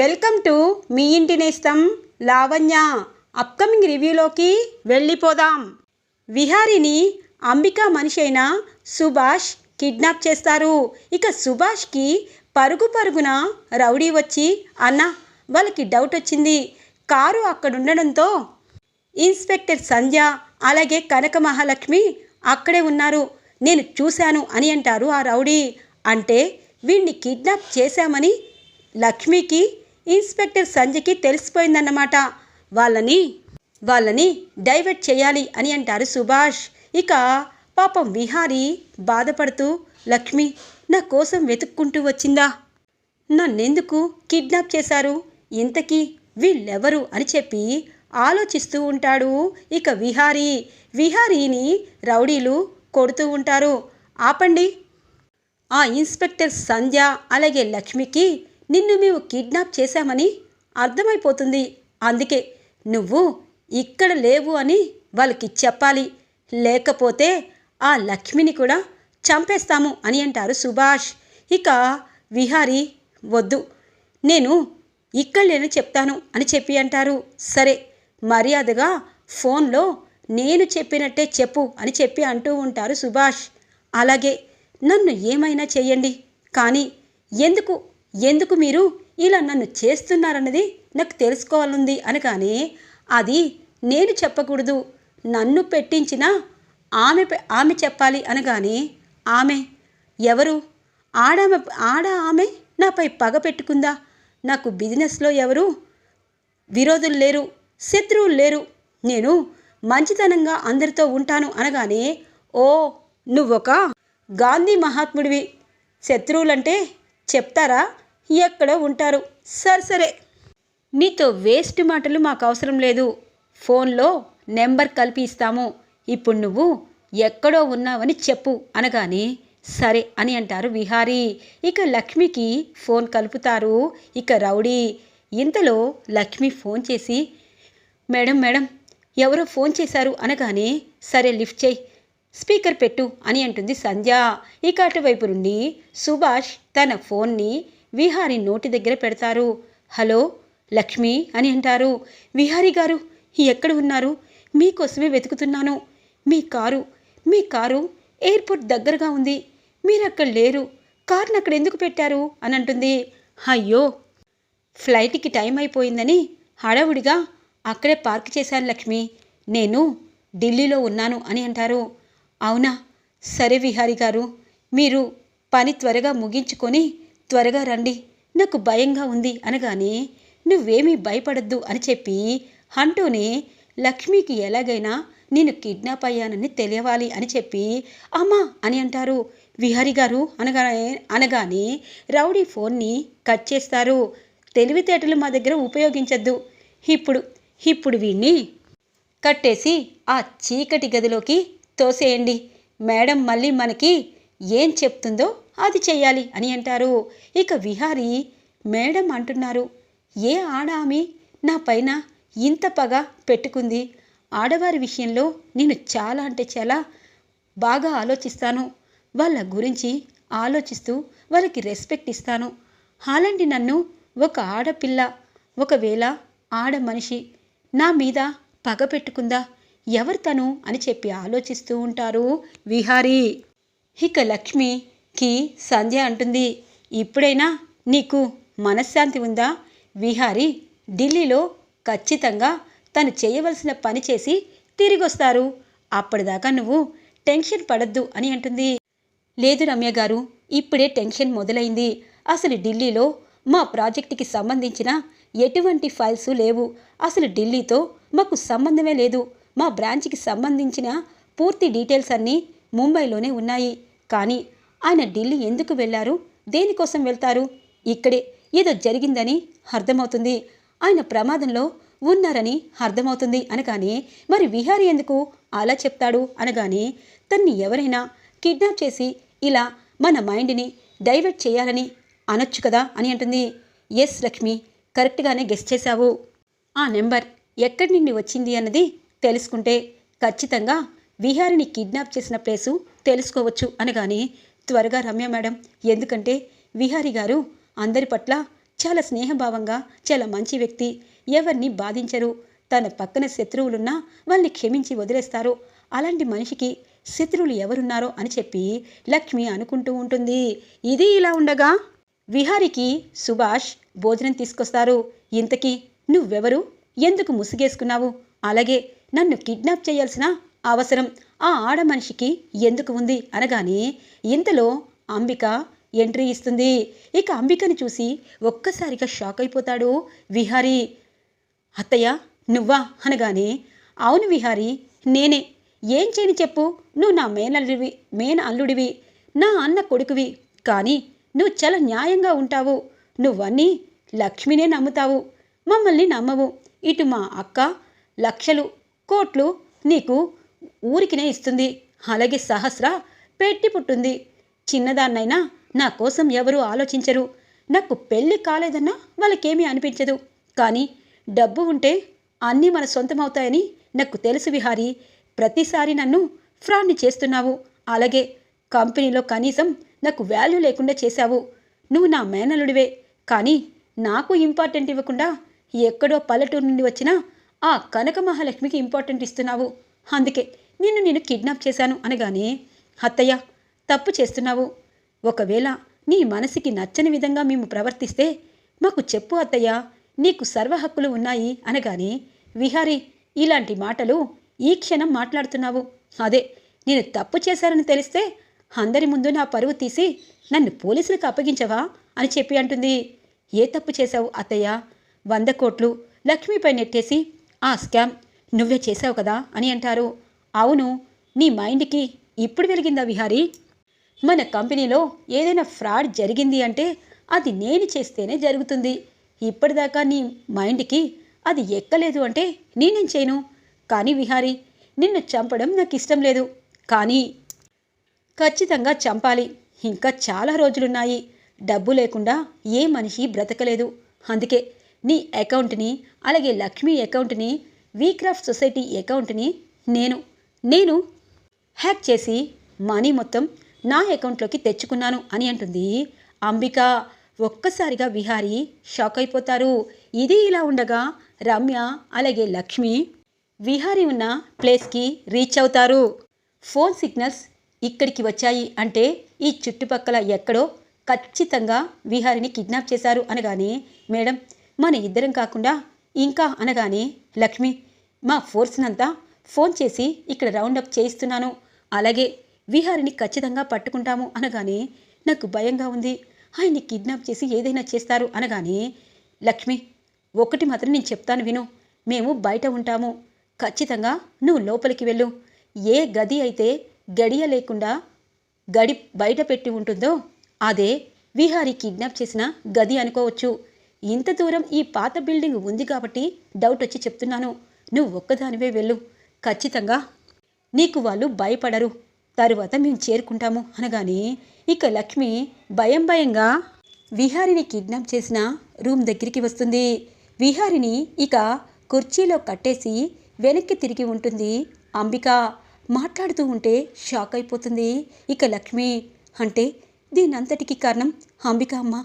Welcome to me ఇంటి నేస్తం Lavanya. Upcoming రివ్యూలోకి వెళ్ళిపోదాం. విహారిని అంబికా మనిషి అయిన సుభాష్ కిడ్నాప్ చేస్తారు. ఇక సుభాష్కి పరుగు పరుగున రౌడీ వచ్చి అన్న వాళ్ళకి డౌట్ వచ్చింది. కారు అక్కడ ఉండడంతో ఇన్స్పెక్టర్ సంధ్య అలాగే కనక మహాలక్ష్మి అక్కడే ఉన్నారు. నేను చూశాను అని అంటారు ఆ రౌడీ. అంటే వీణ్ణి కిడ్నాప్ చేశామని లక్ష్మికి ఇన్స్పెక్టర్ సంధ్యకి తెలిసిపోయిందన్నమాట. వాళ్ళని వాళ్ళని డైవర్ట్ చేయాలి అని అంటారు సుభాష్. ఇక పాపం విహారి బాధపడుతూ లక్ష్మి నా కోసం వెతుక్కుంటూ వచ్చిందా? నన్నెందుకు కిడ్నాప్ చేశారు? ఇంతకీ వీళ్ళెవరు అని చెప్పి ఆలోచిస్తూ ఉంటాడు ఇక విహారీ. విహారీని రౌడీలు కొడుతూ ఉంటారు. ఆపండి. ఆ ఇన్స్పెక్టర్ సంధ్య అలాగే లక్ష్మికి నిన్ను మేము కిడ్నాప్ చేశామని అర్థమైపోతుంది. అందుకే నువ్వు ఇక్కడ లేవు అని వాళ్ళకి చెప్పాలి. లేకపోతే ఆ లక్ష్మిని కూడా చంపేస్తాము అని అంటారు సుభాష్. ఇక విహారి వద్దు నేను ఇక్కడ లేని చెప్తాను అని చెప్పి అంటారు. సరే మర్యాదగా ఫోన్లో నేను చెప్పినట్టే చెప్పు అని చెప్పి అంటూ ఉంటారు సుభాష్. అలాగే నన్ను ఏమైనా చేయండి కానీ ఎందుకు ఎందుకు మీరు ఇలా నన్ను చేస్తున్నారన్నది నాకు తెలుసుకోవాలనుంది అనగానే అది నేను చెప్పకూడదు. నన్ను పెట్టించిన ఆమె ఆమె చెప్పాలి అనగానే ఆమె ఎవరు? ఆడామె ఆడ ఆమె నాపై పగ పెట్టుకుందా? నాకు బిజినెస్లో ఎవరు? విరోధులు లేరు శత్రువులు లేరు. నేను మంచితనంగా అందరితో ఉంటాను అనగానే ఓ నువ్వొక గాంధీ మహాత్ముడివి. శత్రువులంటే చెప్తారా? ఎక్కడో ఉంటారు? సరే సరే. నీతో వేస్ట్ మాటలు మాకు అవసరం లేదు. ఫోన్లో నెంబర్ కలిపి ఇస్తాము. ఇప్పుడు నువ్వు ఎక్కడో ఉన్నావని చెప్పు అనగానే సరే అని అంటారు విహారీ. ఇక లక్ష్మికి ఫోన్ కలుపుతారు. ఇక రౌడీ ఇంతలో లక్ష్మి ఫోన్ చేసి మేడం మేడం ఎవరో ఫోన్ చేశారు అనగానే సరే లిఫ్ట్ చేయి. స్పీకర్ పెట్టు అని అంటుంది సంధ్య. ఇక అటువైపు నుండి సుభాష్ తన ఫోన్ని విహారి నోటి దగ్గర పెడతారు. హలో లక్ష్మి అని అంటారు. విహారి గారు ఎక్కడ ఉన్నారు? మీకోసమే వెతుకుతున్నాను. మీ కారు మీ కారు ఎయిర్పోర్ట్ దగ్గరగా ఉంది. మీరు అక్కడ లేరు. కార్ని అక్కడ ఎందుకు పెట్టారు? అని అంటుంది. అయ్యో ఫ్లైట్కి టైం అయిపోయిందని హడావుడిగా అక్కడే పార్క్ చేశాను లక్ష్మి. నేను ఢిల్లీలో ఉన్నాను అని అంటారు. అవునా? సరే విహారి గారు మీరు పని త్వరగా ముగించుకొని త్వరగా రండి. నాకు భయంగా ఉంది అనగానే నువ్వేమీ భయపడద్దు అని చెప్పి అంటూనే లక్ష్మికి ఎలాగైనా నేను కిడ్నాప్ అయ్యానని తెలియవాలి అని చెప్పి అమ్మా అని అంటారు. విహారి గారు అనగానే అనగానే రౌడీ ఫోన్ని కట్ చేస్తారు. తెలివితేటలు మా దగ్గర ఉపయోగించద్దు. ఇప్పుడు ఇప్పుడు వీణ్ణి కట్టేసి ఆ చీకటి గదిలోకి తోసేయండి. మేడం మళ్ళీ మనకి ఏం చెప్తుందో అది చేయాలి అని అంటారు. ఇక విహారి మేడం అంటున్నారు ఏ ఆడ ఆమె నా పైన ఇంత పగ పెట్టుకుంది. ఆడవారి విషయంలో నేను చాలా అంటే చాలా బాగా ఆలోచిస్తాను. వాళ్ళ గురించి ఆలోచిస్తూ వాళ్ళకి రెస్పెక్ట్ ఇస్తాను. హాలండి నన్ను ఒక ఆడపిల్ల ఒకవేళ ఆడ మనిషి నా మీద పగ పెట్టుకుందా? ఎవరు తను అని చెప్పి ఆలోచిస్తూ ఉంటారు విహారీ. ఇక లక్ష్మికి సంధ్య అంటుంది ఇప్పుడైనా నీకు మనశ్శాంతి ఉందా? విహారీ ఢిల్లీలో ఖచ్చితంగా తను చేయవలసిన పని చేసి తిరిగొస్తారు. అప్పటిదాకా నువ్వు టెన్షన్ పడద్దు అని అంటుంది. లేదు రమ్య గారు ఇప్పుడే టెన్షన్ మొదలైంది. అసలు ఢిల్లీలో మా ప్రాజెక్టుకి సంబంధించిన ఎటువంటి ఫైల్స్ లేవు. అసలు ఢిల్లీతో మాకు సంబంధమే లేదు. మా బ్రాంచ్కి సంబంధించిన పూర్తి డీటెయిల్స్ అన్నీ ముంబైలోనే ఉన్నాయి. కానీ ఆయన ఢిల్లీ ఎందుకు వెళ్ళారు? దేనికోసం వెళ్తారు? ఇక్కడే ఏదో జరిగిందని అర్థమవుతుంది. ఆయన ప్రమాదంలో ఉన్నారని అర్థమవుతుంది అనగానే మరి విహారీ ఎందుకు అలా చెప్తాడు అనగానే తన్ని ఎవరైనా కిడ్నాప్ చేసి ఇలా మన మైండ్ని డైవర్ట్ చేయాలని అనొచ్చు కదా అని అంటుంది. ఎస్ లక్ష్మి కరెక్ట్గానే గెస్ట్ చేశావు. ఆ నెంబర్ ఎక్కడి నుండి వచ్చింది అన్నది తెలుసుకుంటే ఖచ్చితంగా విహారిని కిడ్నాప్ చేసిన ప్లేసు తెలుసుకోవచ్చు అనగానే త్వరగా రమ్య మేడం ఎందుకంటే విహారి గారు అందరి పట్ల చాలా స్నేహభావంగా చాలా మంచి వ్యక్తి. ఎవరిని బాధించరు. తన పక్కన శత్రువులున్నా వాళ్ళని క్షమించి వదిలేస్తారు. అలాంటి మనిషికి శత్రువులు ఎవరున్నారో అని చెప్పి లక్ష్మి అనుకుంటూ ఉంటుంది. ఇది ఇలా ఉండగా విహారికి సుభాష్ భోజనం తీసుకొస్తారు. ఇంతకీ నువ్వెవరు? ఎందుకు ముసుగేసుకున్నావు? అలాగే నన్ను కిడ్నాప్ చేయాల్సిన అవసరం ఆ ఆడ మనిషికి ఎందుకు ఉంది అనగానే ఇంతలో అంబిక ఎంట్రీ ఇస్తుంది. ఇక అంబికని చూసి ఒక్కసారిగా షాక్ అయిపోతాడు విహారీ. అత్తయ్య నువ్వా? అనగానే అవును విహారి నేనే. ఏం చేయని చెప్పు? నువ్వు నా మేనల్లుడివి మేన అల్లుడివి నా అన్న కొడుకువి. కానీ నువ్వు చాలా న్యాయంగా ఉంటావు. నువ్వన్నీ లక్ష్మినే నమ్ముతావు. మమ్మల్ని నమ్మవు. ఇటు మా అక్క లక్షలు కోట్లు నీకు ఊరికినే ఇస్తుంది. అలాగే సహస్ర పెట్టి పుట్టుంది. చిన్నదాన్నైనా నా కోసం ఎవరూ ఆలోచించరు. నాకు పెళ్ళి కాలేదన్నా వాళ్ళకేమీ అనిపించదు. కానీ డబ్బు ఉంటే అన్నీ మన సొంతమవుతాయని నాకు తెలుసు విహారీ. ప్రతిసారి నన్ను ఫ్రాడ్ని చేస్తున్నావు. అలాగే కంపెనీలో కనీసం నాకు వాల్యూ లేకుండా చేశావు. నువ్వు నా మేనలుడివే కానీ నాకు ఇంపార్టెంట్ ఇవ్వకుండా ఎక్కడో పల్లెటూరు నుండి వచ్చిన ఆ కనక మహాలక్ష్మికి ఇంపార్టెంట్ ఇస్తున్నావు. అందుకే నిన్ను నేను కిడ్నాప్ చేశాను అనగానే అత్తయ్య తప్పు చేస్తున్నావు. ఒకవేళ నీ మనసుకి నచ్చని విధంగా మేము ప్రవర్తిస్తే మాకు చెప్పు అత్తయ్య నీకు సర్వ హక్కులు ఉన్నాయి అనగానే విహారీ ఇలాంటి మాటలు ఈ క్షణం మాట్లాడుతున్నావు. అదే నేను తప్పు చేశానని తెలిస్తే అందరి ముందు నా పరువు తీసి నన్ను పోలీసులకు అప్పగించవా? అని చెప్పి అంటుంది. ఏ తప్పు చేశావు అత్తయ్య? వంద కోట్లు లక్ష్మిపై నెట్టేసి ఆ స్కామ్ నువ్వే చేసావు కదా అని అంటారు. అవును నీ మైండ్కి ఇప్పుడు వెలిగిందా విహారీ? మన కంపెనీలో ఏదైనా ఫ్రాడ్ జరిగింది అంటే అది నేను చేస్తేనే జరుగుతుంది. ఇప్పటిదాకా నీ మైండ్కి అది ఎక్కలేదు అంటే నేనేం చేయను? కానీ విహారీ నిన్ను చంపడం నాకు ఇష్టం లేదు. కానీ ఖచ్చితంగా చంపాలి. ఇంకా చాలా రోజులున్నాయి. డబ్బు లేకుండా ఏ మనిషి బ్రతకలేదు. అందుకే నీ అకౌంట్ని అలాగే లక్ష్మి అకౌంట్ని వీక్రాఫ్ట్ సొసైటీ అకౌంట్ని నేను నేను హ్యాక్ చేసి మనీ మొత్తం నా అకౌంట్లోకి తెచ్చుకున్నాను అని అంటుంది. అంబిక ఒక్కసారిగా విహారీ షాక్ అయిపోతారు. ఇది ఇలా ఉండగా రమ్య అలాగే లక్ష్మి విహారీ ఉన్న ప్లేస్కి రీచ్ అవుతారు. ఫోన్ సిగ్నల్స్ ఇక్కడికి వచ్చాయి అంటే ఈ చుట్టుపక్కల ఎక్కడో ఖచ్చితంగా విహారిని కిడ్నాప్ చేశారు అనగానే మేడం మన ఇద్దరం కాకుండా ఇంకా అనగానే లక్ష్మి మా ఫోర్స్నంతా ఫోన్ చేసి ఇక్కడ రౌండప్ చేయిస్తున్నాను. అలాగే విహారిని ఖచ్చితంగా పట్టుకుంటాము అనగానే నాకు భయంగా ఉంది. ఆయన్ని కిడ్నాప్ చేసి ఏదైనా చేస్తారు అనగానే లక్ష్మి ఒకటి మాత్రం నేను చెప్తాను విను. మేము బయట ఉంటాము. ఖచ్చితంగా నువ్వు లోపలికి వెళ్ళు. ఏ గది అయితే గడియ లేకుండా గడి బయట పెట్టి ఉంటుందో అదే విహారీ కిడ్నాప్ చేసిన గది అనుకోవచ్చు. ఇంత దూరం ఈ పాత బిల్డింగ్ ఉంది కాబట్టి డౌట్ వచ్చి చెప్తున్నాను. నువ్వు ఒక్కదానివే వెళ్ళు. ఖచ్చితంగా నీకు వాళ్ళు భయపడరు. తరువాత మేము చేరుకుంటాము అనగానే ఇక లక్ష్మి భయం భయంగా విహారిని కిడ్నాప్ చేసిన రూమ్ దగ్గరికి వస్తుంది. విహారిని ఇక కుర్చీలో కట్టేసి వెనక్కి తిరిగి ఉంటుంది. అంబిక మాట్లాడుతూ ఉంటే షాక్ అయిపోతుంది. ఇక లక్ష్మి అంటే దీనంతటికి కారణం అంబిక అమ్మ.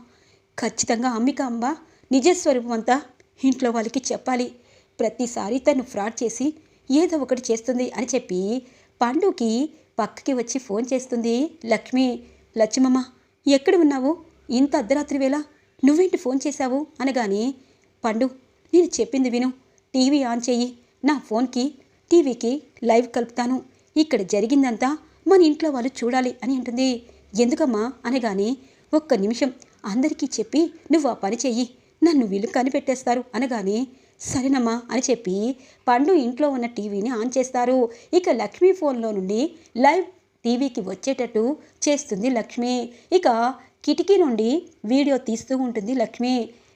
ఖచ్చితంగా అంబిక అమ్మ నిజస్వరూపం అంతా ఇంట్లో వాళ్ళకి చెప్పాలి. ప్రతిసారి తను ఫ్రాడ్ చేసి ఏదో ఒకటి చేస్తుంది అని చెప్పి పండుకి పక్కకి వచ్చి ఫోన్ చేస్తుంది. లక్ష్మి లక్ష్మమ్మ ఎక్కడ ఉన్నావు? ఇంత అర్ధరాత్రి వేళ నువ్వేంటి ఫోన్ చేశావు? అనగానే పండు నేను చెప్పింది విను. టీవీ ఆన్ చెయ్యి నా ఫోన్కి టీవీకి లైవ్ కలుపుతాను. ఇక్కడ జరిగిందంతా మన ఇంట్లో వాళ్ళు చూడాలి అని అంటుంది. ఎందుకమ్మా? అనగానే ఒక్క నిమిషం అందరికీ చెప్పి నువ్వు ఆ పని చెయ్యి. నన్ను వీళ్ళు కనిపెట్టేస్తారు అనగానే సరేనమ్మా అని చెప్పి పండు ఇంట్లో ఉన్న టీవీని ఆన్ చేస్తారు. ఇక లక్ష్మీ ఫోన్లో నుండి లైవ్ టీవీకి వచ్చేటట్టు చేస్తుంది లక్ష్మి. ఇక కిటికీ నుండి వీడియో తీస్తూ ఉంటుంది లక్ష్మి.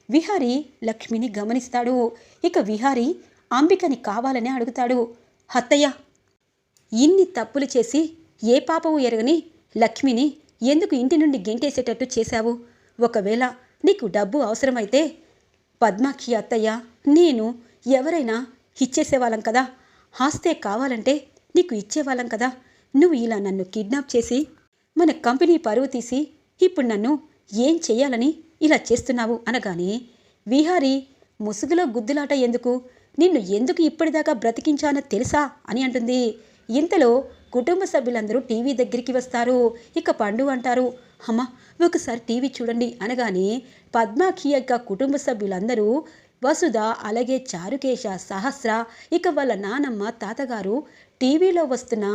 విహారి లక్ష్మిని గమనిస్తాడు. ఇక విహారి అంబికని కావాలని అడుగుతాడు. అత్తయ్య ఇన్ని తప్పులు చేసి ఏ పాపము ఎరగని లక్ష్మిని ఎందుకు ఇంటి నుండి గెంటేసేటట్టు చేశావు? ఒకవేళ నీకు డబ్బు అవసరమైతే పద్మాక్షి అత్తయ్య నేను ఎవరైనా ఇచ్చేసేవాళ్ళం కదా? ఆస్తే కావాలంటే నీకు ఇచ్చేవాళ్ళం కదా? నువ్వు ఇలా నన్ను కిడ్నాప్ చేసి మన కంపెనీ పరువు తీసి ఇప్పుడు నన్ను ఏం చెయ్యాలని ఇలా చేస్తున్నావు అనగానే విహారి ముసుగులో గుద్దులాట ఎందుకు? నిన్ను ఎందుకు ఇప్పటిదాకా బ్రతికించానో తెలుసా అని అంటుంది. ఇంతలో కుటుంబ సభ్యులందరూ టీవీ దగ్గరికి వస్తారు. ఇక పండు అంటారు అమ్మ ఒకసారి టీవీ చూడండి అనగానే పద్మాఖి యొక్క కుటుంబ సభ్యులందరూ వసుధ అలాగే చారుకేశ సహస్ర ఇక వాళ్ళ నానమ్మ తాతగారు టీవీలో వస్తున్న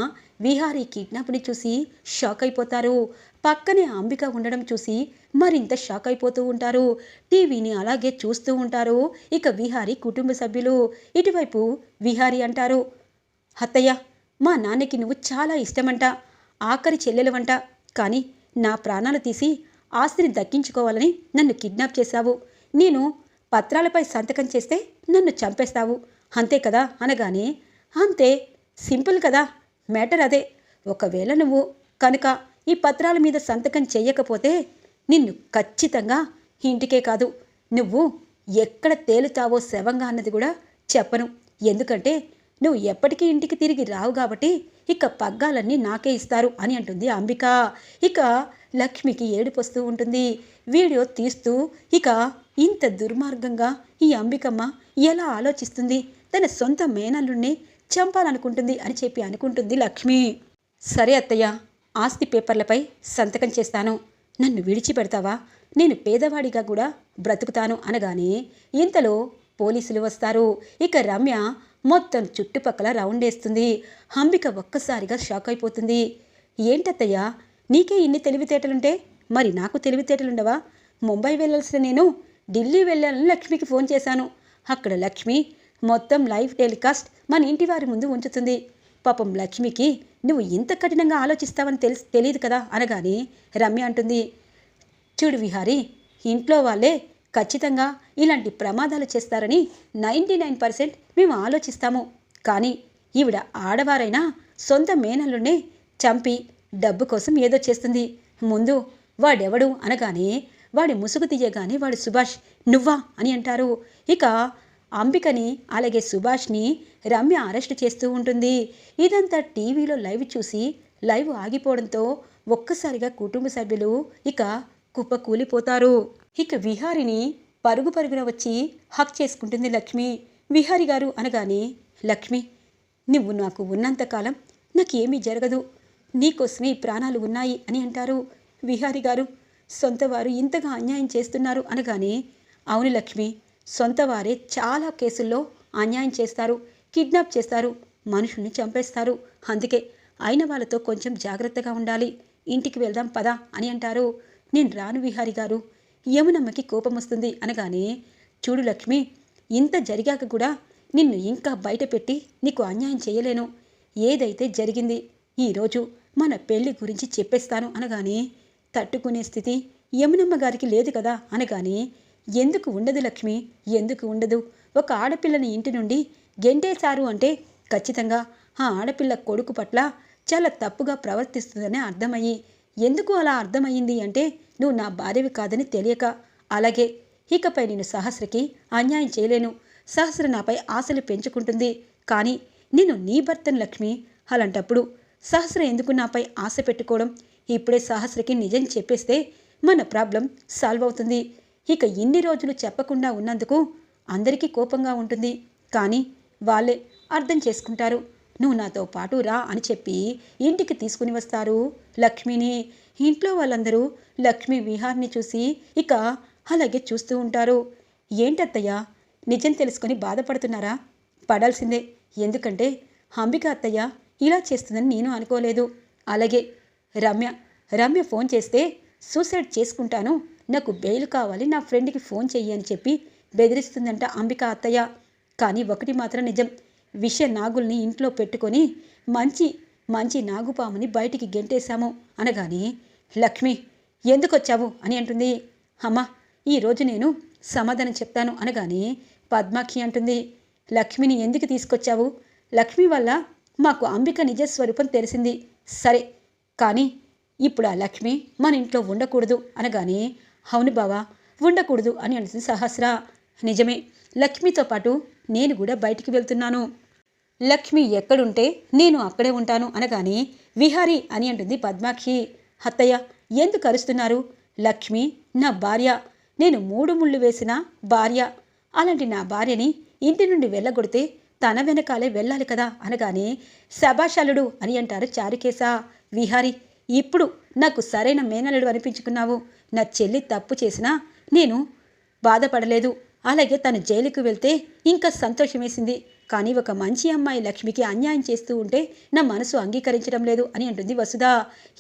విహారీ కిడ్నాప్ని చూసి షాక్ అయిపోతారు. పక్కనే అంబిక ఉండడం చూసి మరింత షాక్ అయిపోతూ ఉంటారు. టీవీని అలాగే చూస్తూ ఉంటారు ఇక విహారీ కుటుంబ సభ్యులు. ఇటువైపు విహారీ అంటారు అత్తయ్య మా నాన్నకి నువ్వు చాలా ఇష్టమంట ఆఖరి చెల్లెలవంట. కానీ నా ప్రాణాలు తీసి ఆస్తిని దక్కించుకోవాలని నన్ను కిడ్నాప్ చేశావు. నేను పత్రాలపై సంతకం చేస్తే నన్ను చంపేస్తావు. అంతే కదా అనగానే అంతే సింపుల్ కదా మ్యాటర్ అదే. ఒకవేళ నువ్వు కనుక ఈ పత్రాల మీద సంతకం చేయకపోతే నిన్ను ఖచ్చితంగా ఇంటికే కాదు నువ్వు ఎక్కడ తేలుతావో శవంగా అన్నది కూడా చెప్పను. ఎందుకంటే నువ్వు ఎప్పటికీ ఇంటికి తిరిగి రావు కాబట్టి ఇక పగ్గాలన్నీ నాకే ఇస్తారు అని అంటుంది అంబిక. ఇక లక్ష్మికి ఏడుపొస్తూ ఉంటుంది. వీడియో తీస్తూ ఇక ఇంత దుర్మార్గంగా ఈ అంబికమ్మ ఎలా ఆలోచిస్తుంది? తన సొంత మేనల్లుణ్ణి చంపాలనుకుంటుంది అని చెప్పి అనుకుంటుంది లక్ష్మి. సరే అత్తయ్య ఆస్తి పేపర్లపై సంతకం చేస్తాను. నన్ను విడిచిపెడతావా? నేను పేదవాడిగా కూడా బ్రతుకుతాను అనగానే ఇంతలో పోలీసులు వస్తారు. ఇక రమ్య మొత్తం చుట్టుపక్కల రౌండ్ వేస్తుంది అంబిక ఒక్కసారిగా షాక్ అయిపోతుంది. ఏంటత్తయ్యా నీకే ఇన్ని తెలివితేటలుంటే? మరి నాకు తెలివితేటలుండవా? ముంబై వెళ్ళాల్సిన నేను ఢిల్లీ వెళ్ళాలని లక్ష్మికి ఫోన్ చేశాను. అక్కడ లక్ష్మి మొత్తం లైవ్ టెలికాస్ట్ మన ఇంటి వారి ముందు ఉంచుతుంది. పాపం లక్ష్మికి నువ్వు ఇంత కఠినంగా ఆలోచిస్తావని తెలిసి తెలియదు కదా అనగానే రమ్య అంటుంది. చూడు విహారీ ఇంట్లో వాళ్ళే ఖచ్చితంగా ఇలాంటి ప్రమాదాలు చేస్తారని నైంటీ నైన్ పర్సెంట్ మేము ఆలోచిస్తాము. కానీ ఈవిడ ఆడవారైనా సొంత మేనల్లునే చంపి డబ్బు కోసం ఏదో చేస్తుంది. ముందు వాడెవడు అనగానే వాడి ముసుగు తీయగానే వాడు సుభాష్ నువ్వా అని అంటారు. ఇక అంబికని అలాగే సుభాష్ని రమ్య అరెస్ట్ చేస్తూ ఉంటుంది. ఇదంతా టీవీలో లైవ్ చూసి లైవ్ ఆగిపోవడంతో ఒక్కసారిగా కుటుంబ సభ్యులు ఇక కుప్పకూలిపోతారు. ఇక విహారిని పరుగు పరుగున వచ్చి హక్ చేసుకుంటుంది లక్ష్మి. విహారి గారు అనగానే లక్ష్మి నువ్వు నాకు ఉన్నంతకాలం నాకేమీ జరగదు. నీకోసమే ప్రాణాలు ఉన్నాయి అని అంటారు. విహారి గారు సొంతవారు ఇంతగా అన్యాయం చేస్తున్నారు అనగానే అవును లక్ష్మి సొంతవారే చాలా కేసుల్లో అన్యాయం చేస్తారు కిడ్నాప్ చేస్తారు మనుషుల్ని చంపేస్తారు. అందుకే అయిన వాళ్ళతో కొంచెం జాగ్రత్తగా ఉండాలి. ఇంటికి వెళ్దాం పదా అని అంటారు. నేను రాను విహారి గారు. యమునమ్మకి కోపం వస్తుంది అనగానే చూడు లక్ష్మి ఇంత జరిగాక కూడా నిన్ను ఇంకా బయట పెట్టి నీకు అన్యాయం చేయలేను. ఏదైతే జరిగింది ఈరోజు మన పెళ్ళి గురించి చెప్పేస్తాను అనగానే తట్టుకునే స్థితి యమునమ్మ గారికి లేదు కదా అనగానే ఎందుకు ఉండదు లక్ష్మి ఎందుకు ఉండదు? ఒక ఆడపిల్లని ఇంటి నుండి గెంటేశారు అంటే ఖచ్చితంగా ఆ ఆడపిల్ల కొడుకు పట్ల చాలా తప్పుగా ప్రవర్తిస్తుందని అర్థమయ్యి ఎందుకు అలా అర్థమయ్యింది అంటే నువ్వు నా భార్యవి కాదని తెలియక అలాగే ఇకపై నేను సహస్రకి అన్యాయం చేయలేను. సహస్ర నాపై ఆశలు పెంచుకుంటుంది. కానీ నేను నీ భర్తను లక్ష్మి. అలాంటప్పుడు సహస్ర ఎందుకు నాపై ఆశ పెట్టుకోవడం? ఇప్పుడే సహస్రకి నిజం చెప్పేస్తే మన ప్రాబ్లం సాల్వ్ అవుతుంది. ఇక ఇన్ని రోజులు చెప్పకుండా ఉన్నందుకు అందరికీ కోపంగా ఉంటుంది. కానీ వాళ్ళే అర్థం చేసుకుంటారు. నువ్వు నాతో పాటు రా అని చెప్పి ఇంటికి తీసుకుని వస్తారు. లక్ష్మిని ఇంట్లో వాళ్ళందరూ లక్ష్మి విహార్ని చూసి ఇక అలాగే చూస్తూ ఉంటారు. ఏంటత్తయ్య నిజం తెలుసుకొని బాధపడుతున్నారా? పడాల్సిందే. ఎందుకంటే అంబిక అత్తయ్య ఇలా చేస్తుందని నేను అనుకోలేదు. అలాగే రమ్య రమ్య ఫోన్ చేస్తే సూసైడ్ చేసుకుంటాను. నాకు బెయిల్ కావాలి నా ఫ్రెండ్కి ఫోన్ చెయ్యి అని చెప్పి బెదిరిస్తుందంట అంబిక అత్తయ్య. కానీ ఒకటి మాత్రం నిజం విష నాగుల్ని ఇంట్లో పెట్టుకొని మంచి మంచి నాగుపాముని బయటికి గెంటేశాము అనగానే లక్ష్మి ఎందుకొచ్చావు అని అంటుంది. అమ్మా ఈరోజు నేను సమాధానం చెప్తాను అనగానే పద్మాక్షి అంటుంది. లక్ష్మిని ఎందుకు తీసుకొచ్చావు? లక్ష్మి వల్ల మాకు అంబిక నిజస్వరూపం తెలిసింది. సరే కానీ ఇప్పుడు ఆ లక్ష్మి మన ఇంట్లో ఉండకూడదు అనగానే అవును బావా ఉండకూడదు అని అంటుంది సహస్ర. నిజమే లక్ష్మితో పాటు నేను కూడా బయటికి వెళ్తున్నాను. లక్ష్మి ఎక్కడుంటే నేను అక్కడే ఉంటాను అనగానే విహారి అని అంటుంది పద్మాక్షి. అత్తయ్య ఎందుకు అరుస్తున్నారు? లక్ష్మి నా భార్య. నేను మూడు ముళ్ళు వేసిన భార్య. అలాంటి నా భార్యని ఇంటి నుండి వెళ్ళగొడితే తన వెనకాలే వెళ్ళాలి కదా అనగానే శభాషలుడు అని అంటారు చారుకేశ. విహారి ఇప్పుడు నాకు సరైన మేనలుడు అనిపించుకున్నావు. నా చెల్లి తప్పు చేసినా నేను బాధపడలేదు. అలాగే తను జైలుకు వెళ్తే ఇంకా సంతోషమేసింది. కానీ ఒక మంచి అమ్మాయి లక్ష్మికి అన్యాయం చేస్తూ ఉంటే నా మనసు అంగీకరించడం లేదు అని అంటుంది వసుధ.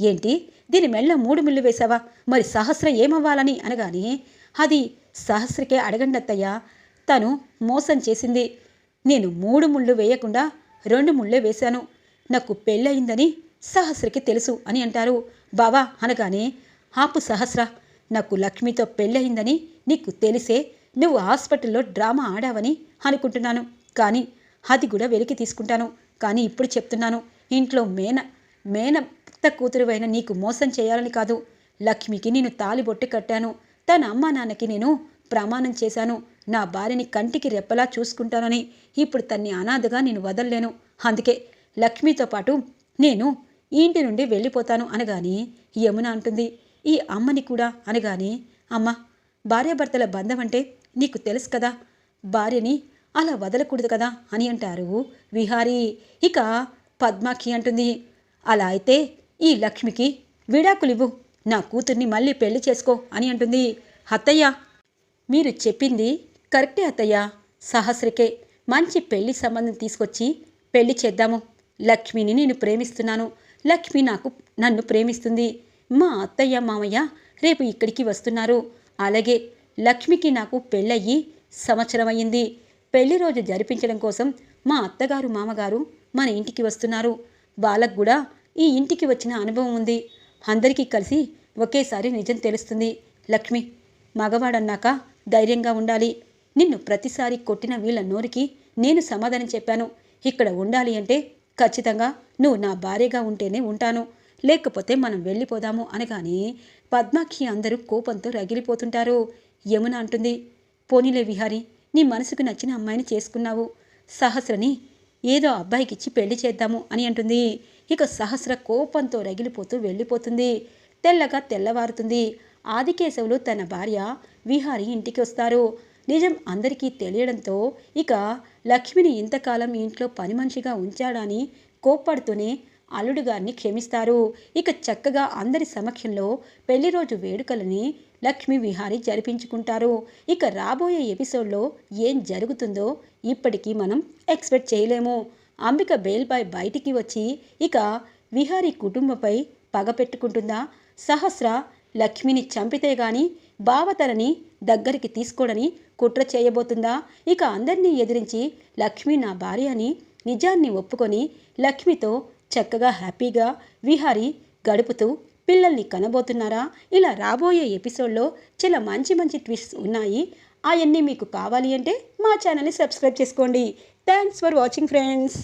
ఏంటి? దీని మెళ్ళ మూడు మిల్లు వేశావా? మరి సహస్ర ఏమవ్వాలని అనగానే అది సహస్రకే అడగండి అత్తయ్య తను మోసం చేసింది. నేను మూడు ముళ్ళు వేయకుండా రెండు ముళ్ళే వేశాను. నాకు పెళ్ళయిందని సహస్రకి తెలుసు అని అంటారు. బావా అనగానే ఆపు సహస్ర నాకు లక్ష్మితో పెళ్ళయిందని నీకు తెలిసే నువ్వు హాస్పిటల్లో డ్రామా ఆడావని అనుకుంటున్నాను. కానీ అది కూడా వెలికి తీసుకుంటాను. కానీ ఇప్పుడు చెప్తున్నాను ఇంట్లో మేన మేనత్త కూతురువైన నీకు మోసం చేయాలని కాదు. లక్ష్మికి నేను తాలిబొట్టి కట్టాను. తన అమ్మ నాన్నకి నేను ప్రమాణం చేశాను. నా భార్యని కంటికి రెప్పలా చూసుకుంటానని ఇప్పుడు తన్ని అనాథగా నేను వదల్లేను. అందుకే లక్ష్మితో పాటు నేను ఇంటి నుండి వెళ్ళిపోతాను అనగాని యమున అంటుంది ఈ అమ్మని కూడా అనగాని అమ్మ భార్యాభర్తల బంధం అంటే నీకు తెలుసు కదా. భార్యని అలా వదలకూడదు కదా అని అంటారు విహారీ. ఇక పద్మాకి అంటుంది అలా అయితే ఈ లక్ష్మికి విడాకులివ్వు. నా కూతుర్ని మళ్ళీ పెళ్ళి చేసుకో అని అంటుంది అత్తయ్య. మీరు చెప్పింది కరెక్టే అత్తయ్య. సహస్రకే మంచి పెళ్ళి సంబంధం తీసుకొచ్చి పెళ్ళి చేద్దాము. లక్ష్మిని నేను ప్రేమిస్తున్నాను. లక్ష్మి నాకు నన్ను ప్రేమిస్తుంది. మా అత్తయ్య మామయ్య రేపు ఇక్కడికి వస్తున్నారు. అలాగే లక్ష్మికి నాకు పెళ్ళయ్యి సంవత్సరం అయ్యింది పెళ్ళి రోజు జరిపించడం కోసం మా అత్తగారు మామగారు మన ఇంటికి వస్తున్నారు. వాళ్ళకు కూడా ఈ ఇంటికి వచ్చిన అనుభవం ఉంది. అందరికీ కలిసి ఒకేసారి నిజం తెలుస్తుంది. లక్ష్మి మగవాడన్నాక ధైర్యంగా ఉండాలి. నిన్ను ప్రతిసారి కొట్టిన వీళ్ళ నోరికి నేను సమాధానం చెప్పాను. ఇక్కడ ఉండాలి అంటే ఖచ్చితంగా నువ్వు నా భార్యగా ఉంటేనే ఉంటాను. లేకపోతే మనం వెళ్ళిపోదాము అనగానే పద్మాక్షి అందరూ కోపంతో రగిలిపోతుంటారు. యమున అంటుంది పోనీలే విహారి నీ మనసుకు నచ్చిన అమ్మాయిని చేసుకున్నావు. సహస్రని ఏదో అబ్బాయికిచ్చి పెళ్ళి చేద్దాము అని అంటుంది. ఇక సహస్ర కోపంతో రగిలిపోతూ వెళ్ళిపోతుంది. తెల్లగా తెల్లవారుతుంది. ఆదికేశవులు తన భార్య విహారి ఇంటికి వస్తారు. నిజం అందరికీ తెలియడంతో ఇక లక్ష్మిని ఇంతకాలం ఇంట్లో పని మనిషిగా ఉంచాడని కోప్పడుతూనే అల్లుడు గారిని క్షమిస్తారు. ఇక చక్కగా అందరి సమక్షంలో పెళ్ళి రోజు వేడుకలని లక్ష్మి విహారీ జరిపించుకుంటారు. ఇక రాబోయే ఎపిసోడ్లో ఏం జరుగుతుందో ఇప్పటికీ మనం ఎక్స్పెక్ట్ చేయలేము. అంబిక బేల్బాయ్ బయటికి వచ్చి ఇక విహారీ కుటుంబంపై పగ పెట్టుకుంటుందా? సహస్ర లక్ష్మిని చంపితే గాని బావ తనని దగ్గరికి తీసుకోడని కుట్ర చేయబోతుందా? ఇక అందరినీ ఎదిరించి లక్ష్మి నా భార్య అని నిజాన్ని ఒప్పుకొని లక్ష్మితో చక్కగా హ్యాపీగా విహారీ గడుపుతూ పిల్లల్ని కనబోతున్నారా? ఇలా రాబోయే ఎపిసోడ్లో చాలా మంచి మంచి ట్విస్ట్స్ ఉన్నాయి. అవన్నీ మీకు కావాలి అంటే మా ఛానల్ని సబ్స్క్రైబ్ చేసుకోండి. Thanks for watching friends.